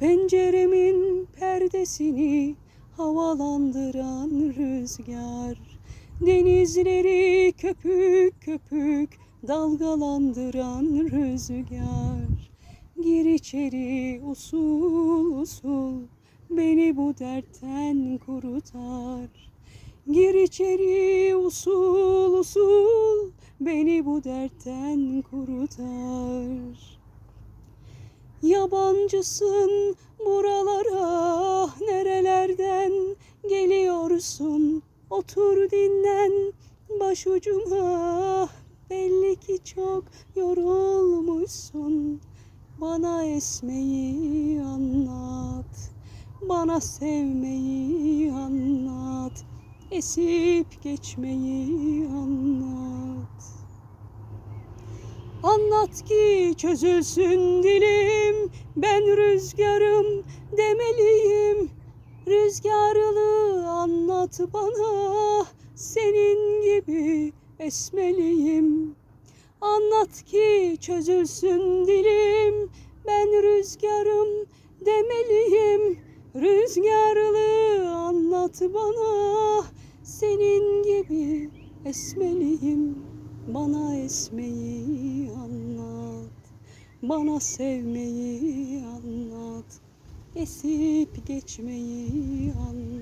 Penceremin perdesini havalandıran rüzgar Denizleri köpük köpük dalgalandıran rüzgar. Gir içeri usul usul beni bu dertten kurutar. Gir içeri usul usul beni bu dertten kurutar Yabancısın. Buralara nerelerden geliyorsun? Otur dinlen. Başucuma belli ki çok yorulmuşsun. Bana esmeyi anlat. Bana sevmeyi anlat. Esip geçmeyi anlat Anlat ki çözülsün dilim. Ben rüzgarım demeliyim. Rüzgarlı anlat bana. Senin gibi esmeliyim. Anlat ki çözülsün dilim. Ben rüzgarım demeliyim. Rüzgarlı anlat bana. Senin gibi esmeliyim Bana esmeyi anlat. Bana sevmeyi anlat. Esip geçmeyi anlat